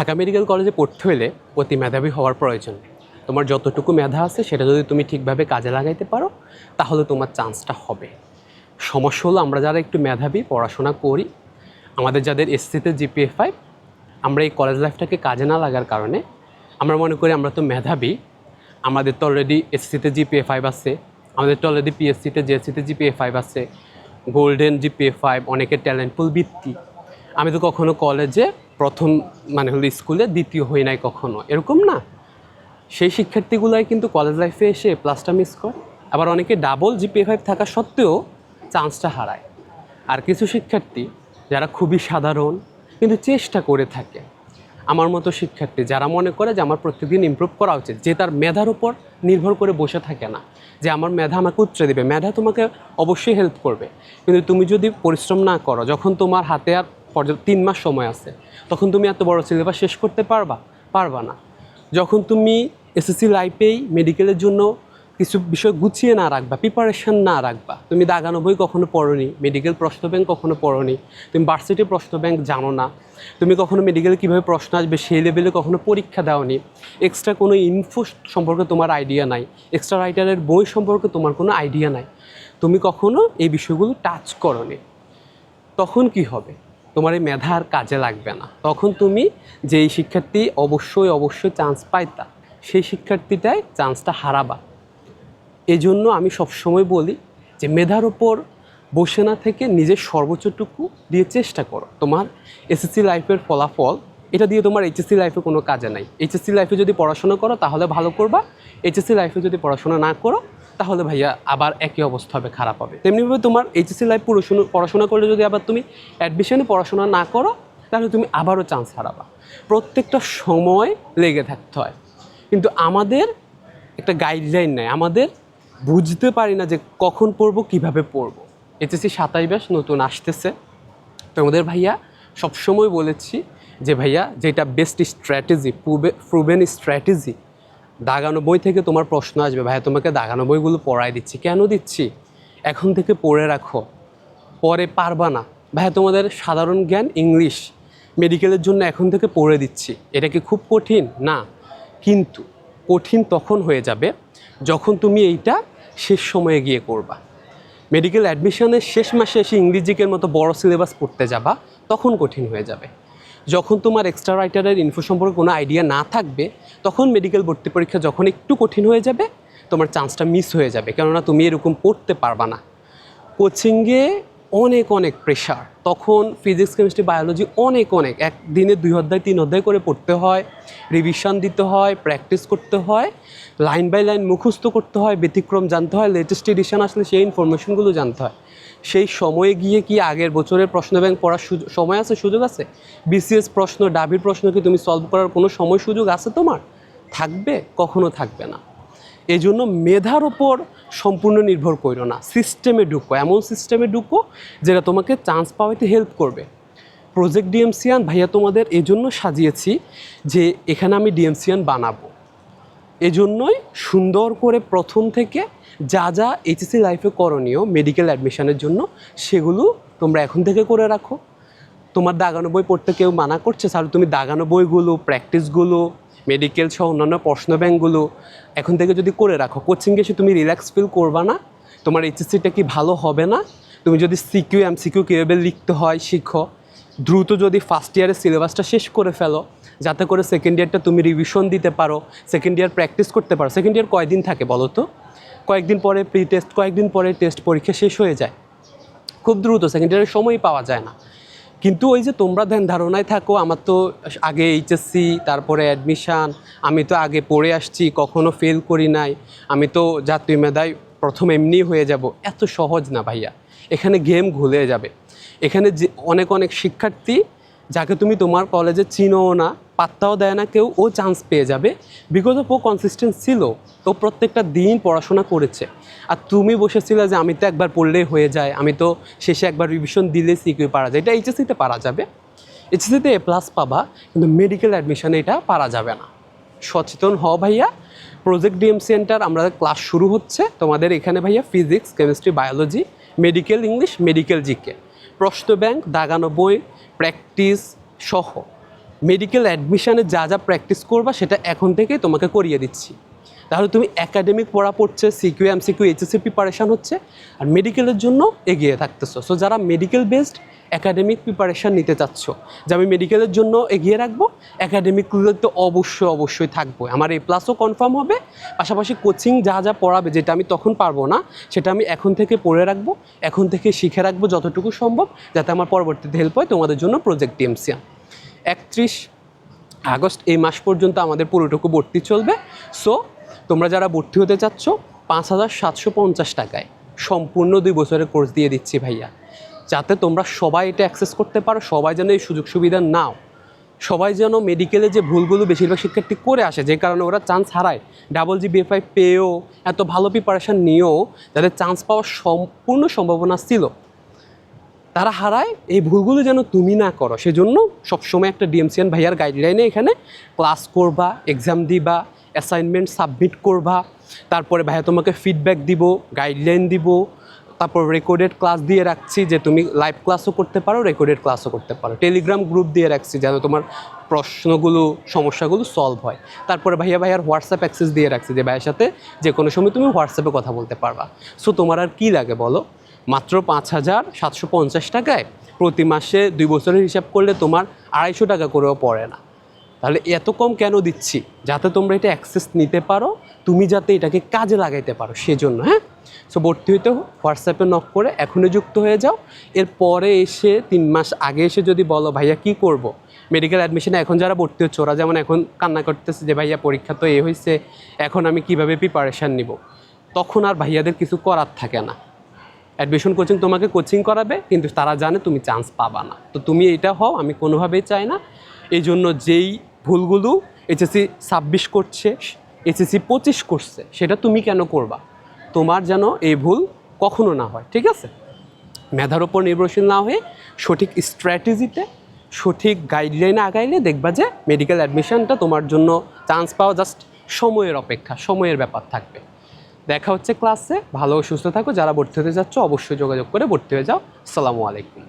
Dhaka medical কলেজে পড়তে হলে অতি মেধাবী হওয়ার প্রয়োজন। তোমার যতটুকু মেধা আছে, সেটা যদি তুমি ঠিকভাবে কাজে লাগাইতে পারো, তাহলে তোমার চান্সটা হবে। সমস্যা হলো, আমরা যারা একটু মেধাবী, পড়াশোনা করি, আমাদের যাদের এসসিতে জিপিএ ফাইভ, আমরা এই কলেজ লাইফটাকে কাজে না লাগার কারণে আমরা মনে করি আমরা তো মেধাবী। আমাদের তো অলরেডি এসসিতে জিপিএ ফাইভ আছে, আমাদের তো অলরেডি পিএসসিতে, জেএসসিতে জিপিএ ফাইভ আছে, golden G P A five, অনেকের ট্যালেন্টফুল বৃত্তি। আমি তো কখনো কলেজে প্রথম মানে হলো স্কুলে, দ্বিতীয় হই নাই কখনো। এরকম না। সেই শিক্ষার্থীগুলাই কিন্তু কলেজ লাইফে এসে প্লাসটা মিস করে। আবার অনেকে ডাবল জিপিএ ফাইভ থাকা সত্ত্বেও চান্সটা হারায়। আর কিছু শিক্ষার্থী যারা খুবই সাধারণ, কিন্তু চেষ্টা করে থাকে। আমার মতো শিক্ষার্থী যারা মনে করে যে আমার প্রত্যেকদিন ইমপ্রুভ করা উচিত, যে তার মেধার উপর নির্ভর করে বসে থাকে না। যে আমার মেধা আমাকে উচ্চে দেবে। মেধা তোমাকে অবশ্যই হেল্প করবে। কিন্তু তুমি যদি পরিশ্রম না করো, যখন তোমার হাতে আর পর্যাপ্ত তিন মাস সময় আছে। তখন তুমি এত বড় সিলেবাস শেষ করতে পারবা? পারবা না। যখন তুমি এসএসসি লাইফেই মেডিকেলের জন্য কিছু বিষয় গুছিয়ে না রাখবা প্রিপারেশন না রাখবা, তুমি দাগানো বই কখনো পড়োনি মেডিকেল প্রশ্ন ব্যাংক কখনো পড়োনি, তুমি ভার্সিটি প্রশ্ন ব্যাংক জানো না, তুমি কখনো মেডিকেলে কীভাবে প্রশ্ন আসবে সেই লেভেলে কখনো পরীক্ষা দাওনি এক্সট্রা কোনো ইনফো সম্পর্কে তোমার আইডিয়া নাই এক্সট্রা রাইটারের বই সম্পর্কে তোমার কোনো আইডিয়া নাই, তুমি কখনো এই বিষয়গুলো টাচ করনি। তখন কি হবে? তোমার এই মেধা আর কাজে লাগবে না। তখন তুমি যেই শিক্ষার্থী অবশ্যই অবশ্যই চান্স পাইতা, সেই শিক্ষার্থীটাই চান্সটা হারাবা। এই জন্য আমি সবসময় বলি যে মেধার ওপর বসে না থেকে নিজের সর্বোচ্চটুকু দিয়ে চেষ্টা করো। তোমার এসএসসি লাইফের ফলাফল, এটা দিয়ে তোমার এইচএসসি লাইফে কোনো কাজে নাই। এইচএসসি লাইফে যদি পড়াশোনা করো, তাহলে ভালো করবা। এইচএসসি লাইফে যদি পড়াশোনা না করো তাহলে ভাইয়া আবার একই অবস্থা হবে, খারাপ হবে। তেমনিভাবে তোমার এইচএসসি লাইফ পড়াশোনা পড়াশোনা করলে যদি আবার তুমি অ্যাডমিশনে পড়াশোনা না করো, তাহলে তুমি আবারও চান্স হারাবা। প্রত্যেকটা সময় লেগে থাকতে হয়। কিন্তু আমাদের একটা গাইডলাইন নেই। আমাদের বুঝতে পারি না যে কখন পড়ব, কীভাবে পড়ব। এইচএসসি সাতাশ ব্যাস নতুন আসতেছে। তো আমাদের ভাইয়া সবসময় বলেছি যে ভাইয়া যেটা বেস্ট স্ট্র্যাটেজি প্রুভেন স্ট্র্যাটেজি দাগানো বই থেকে তোমার প্রশ্ন আসবে, ভাইয়া, তোমাকে দাগানো বইগুলো পড়াই দিচ্ছি। কেন দিচ্ছি? এখন থেকে পড়ে রাখো। পরে পারবা না। ভাইয়া, তোমাদের সাধারণ জ্ঞান ইংলিশ মেডিকেলের জন্য এখন থেকে পড়ে দিচ্ছি। এটা কি খুব কঠিন? না। কিন্তু কঠিন তখন হয়ে যাবে যখন তুমি এইটা শেষ সময়ে গিয়ে করবা। মেডিকেল অ্যাডমিশনের শেষ মাসে এসে ইংরেজিকের মতো বড় সিলেবাস পড়তে যাবা, তখন কঠিন হয়ে যাবে। যখন তোমার এক্সট্রা রাইটারের ইনফো সম্পর্কে কোনো আইডিয়া না থাকবে, তখন মেডিকেল ভর্তি পরীক্ষা যখন একটু কঠিন হয়ে যাবে, তোমার চান্সটা মিস হয়ে যাবে। কেননা তুমি এরকম পড়তে পারবা না। কোচিংয়ে অনেক অনেক প্রেশার তখন ফিজিক্স কেমিস্ট্রি বায়োলজি অনেক অনেক। এক দিনে দুই অধ্যায়, তিন অধ্যায় করে পড়তে হয় রিভিশন দিতে হয় প্র্যাকটিস করতে হয় লাইন বাই লাইন মুখস্থ করতে হয়, ব্যতিক্রম জানতে হয় লেটেস্ট এডিশন আসলে সেই ইনফরমেশনগুলো জানতে হয়। সেই সময়ে গিয়ে কি আগের বছরের প্রশ্ন ব্যাংক পড়ার সময় আছে, সুযোগ আছে? বিসিএস প্রশ্ন, ডাবির প্রশ্ন কি তুমি সলভ করার কোনো সময় সুযোগ আছে তোমার? থাকবে? কখনো থাকবে না। এই জন্য মেধার ওপর সম্পূর্ণ নির্ভর করো না। সিস্টেমে ঢুকো, এমন সিস্টেমে ঢুকো যেটা তোমাকে চান্স পাওয়াতে হেল্প করবে। প্রজেক্ট ডিএমসিয়ান ভাইয়া তোমাদের এই জন্য সাজিয়েছি যে এখানে আমি ডিএমসিয়ান বানাবো। এজন্যই সুন্দর করে প্রথম থেকে যা যা এইচএসসি লাইফে করণীয় মেডিকেল অ্যাডমিশনের জন্য সেগুলো তোমরা এখন থেকে করে রাখো। তোমার দাগানো বই পড়তে কেউ মানা করছে তাহলে তুমি দাগানো বইগুলো প্র্যাকটিসগুলো মেডিকেল সহ অন্যান্য প্রশ্ন ব্যাংকগুলো এখন থেকে যদি করে রাখো কোচিং এসে তুমি রিল্যাক্স ফিল করবা না, তোমার এইচএসসিটা কি ভালো হবে না? তুমি যদি সিকিউ এম সিকিউ কীভাবে লিখতে হয়, শিখো। দ্রুত যদি ফার্স্ট ইয়ারের সিলেবাসটা শেষ করে ফেলো, যাতে করে সেকেন্ড ইয়ারটা তুমি রিভিশন দিতে পারো সেকেন্ড ইয়ার প্র্যাকটিস করতে পারো। সেকেন্ড ইয়ার কয়দিন থাকে বলো তো? কয়েকদিন পরে প্রি টেস্ট কয়েকদিন পরে টেস্ট পরীক্ষা শেষ হয়ে যায়। খুব দ্রুত সেকেন্ড ইয়ারের সময়ই পাওয়া যায় না। কিন্তু ওই যে তোমরা ধ্যান ধারণায় থাকো, আমার তো আগে এইচএসসি তারপরে অ্যাডমিশান আমি তো আগে পড়ে আসছি, কখনো ফেল করি নাই, আমি তো জাতীয় মেধায় প্রথম এমনি হয়ে যাব। এত সহজ না ভাইয়া। এখানে গেম ঘুলে যাবে। এখানে যে অনেক অনেক শিক্ষার্থী যাকে তুমি তোমার কলেজে চিনোও না, পাত্তাও দেয় না, কেউ ও চান্স পেয়ে যাবে। বিকজ অফ ও কনসিস্টেন্ট ছিল ও প্রত্যেকটা দিন পড়াশোনা করেছে। আর তুমি বসেছিলে যে আমি তো একবার পড়লেই হয়ে যায়, আমি তো শেষে একবার রিভিশন দিলে সিকিউ পারা যায়। এটা এইচএসসিতে পারা যাবে। এইচএসসিতে এ প্লাস পাবা, কিন্তু মেডিকেল অ্যাডমিশনে এটা পারা যাবে না। সচেতন হও ভাইয়া। প্রজেক্ট ডিএম সেন্টার আমরা ক্লাস শুরু হচ্ছে। তোমাদের এখানে ভাইয়া physics chemistry biology medical English medical G K প্রশ্ন ব্যাংক দাগানো বই প্র্যাকটিস সহ। মেডিকেল অ্যাডমিশানে যা যা প্র্যাকটিস করবা, সেটা এখন থেকেই তোমাকে করিয়ে দিচ্ছি। তাহলে তুমি একাডেমিক পড়া পড়ছে সিকিউ এমসিকিউ এইচএসসি প্রিপারেশান হচ্ছে আর মেডিকেলের জন্য এগিয়ে থাকতেছো। সো যারা মেডিকেল বেসড একাডেমিক প্রিপারেশান নিতে চাচ্ছ, যে আমি মেডিকেলের জন্য এগিয়ে রাখব একাডেমিকগুলো তো অবশ্যই অবশ্যই থাকব। আমার এ প্লাসও কনফার্ম হবে, পাশাপাশি কোচিং যা যা পড়াবে, যেটা আমি তখন পারব না, সেটা আমি এখন থেকে পড়ে রাখব, এখন থেকে শিখে রাখব যতটুকু সম্ভব, যাতে আমার পরবর্তীতে হেল্প হয় তোমাদের জন্য প্রজেক্ট টিএমসিয়াম একত্রিশ আগস্ট এই মাস পর্যন্ত আমাদের পুরোটুকু ভর্তি চলবে। সো তোমরা যারা ভর্তি হতে চাচ্ছ, পাঁচ হাজার সাতশো পঞ্চাশ টাকায় সম্পূর্ণ দুই বছরের কোর্স দিয়ে দিচ্ছি ভাইয়া। যাতে তোমরা সবাই এটা অ্যাক্সেস করতে পারো, সবাই যেন এই সুযোগ সুবিধা নাও। সবাই যেন মেডিকেলে যে ভুলগুলো বেশিরভাগ শিক্ষার্থী করে আসে, যে কারণে ওরা চান্স হারায়। ডাবল জি বিএফআই পেয়েও, এত ভালো প্রিপারেশান নিয়েও যাদের চান্স পাওয়ার সম্পূর্ণ সম্ভাবনা ছিল, তারা হারায়। এই ভুলগুলো যেন তুমি না করো, সেজন্য সবসময় একটা ডিএমসিএন ভাইয়ার গাইডলাইনে এখানে ক্লাস করবা এক্সাম দিবা। অ্যাসাইনমেন্ট সাবমিট করবা, তারপরে ভাইয়া তোমাকে ফিডব্যাক দিব গাইডলাইন দিব, তারপর রেকর্ডেড ক্লাস দিয়ে রাখছি যে তুমি লাইভ ক্লাসও করতে পারো রেকর্ডেড ক্লাসও করতে পারো। টেলিগ্রাম গ্রুপ দিয়ে রাখছি যেন তোমার প্রশ্নগুলো, সমস্যাগুলো সলভ হয়। তারপরে ভাইয়া ভাইয়ার হোয়াটসঅ্যাপ অ্যাক্সেস দিয়ে রাখছি যে ভাইয়ের সাথে যে কোনো সময় তুমি হোয়াটসঅ্যাপে কথা বলতে পারবা। সো তোমার আর কী লাগে বলো? মাত্র পাঁচ হাজার সাতশো পঞ্চাশ টাকায় প্রতি মাসে দুই বছরের হিসাব করলে তোমার আড়াইশো টাকা করেও পড়ে না। তাহলে এত কম কেন দিচ্ছি? যাতে তোমরা এটা অ্যাক্সেস নিতে পারো, তুমি যাতে এটাকে কাজে লাগাইতে পারো সেজন্য হ্যাঁ? সো ভর্তি হইতে হোয়াটসঅ্যাপে নক করে এখনই যুক্ত হয়ে যাও। এরপরে এসে, তিন মাস আগে এসে যদি বলো, ভাইয়া, কি করব? মেডিকেল অ্যাডমিশনে এখন যারা ভর্তি হচ্ছে, ওরা যেমন এখন কান্না করতেছে যে, ভাইয়া, পরীক্ষা তো এ হয়েছে এখন আমি কীভাবে প্রিপারেশান নিব? তখন আর ভাইয়াদের কিছু করার থাকে না। অ্যাডমিশন কোচিং তোমাকে কোচিং করাবে, কিন্তু তারা জানে তুমি চান্স পাবা না। তো তুমি এটা হও, আমি কোনোভাবেই চাই না। এই জন্য যেই ভুলগুলো এইচএসসি ছাব্বিশ করছে এইচএসসি পঁচিশ করছে, সেটা তুমি কেন করবা? তোমার যেন এই ভুল কখনো না হয়, ঠিক আছে? মেধার ওপর নির্ভরশীল না হয়ে সঠিক স্ট্র্যাটেজিতে, সঠিক গাইডলাইনে আগাইলে দেখবা যে মেডিকেল অ্যাডমিশনটা তোমার জন্য চান্স পাওয়া জাস্ট সময়ের অপেক্ষা, সময়ের ব্যাপার থাকবে। দেখা হচ্ছে ক্লাসে ভালো সুস্থ থাকো, যারা ভর্তি হতে যাচ্ছ অবশ্যই যোগাযোগ করে ভর্তি হয়ে যাও। আসসালামু আলাইকুম।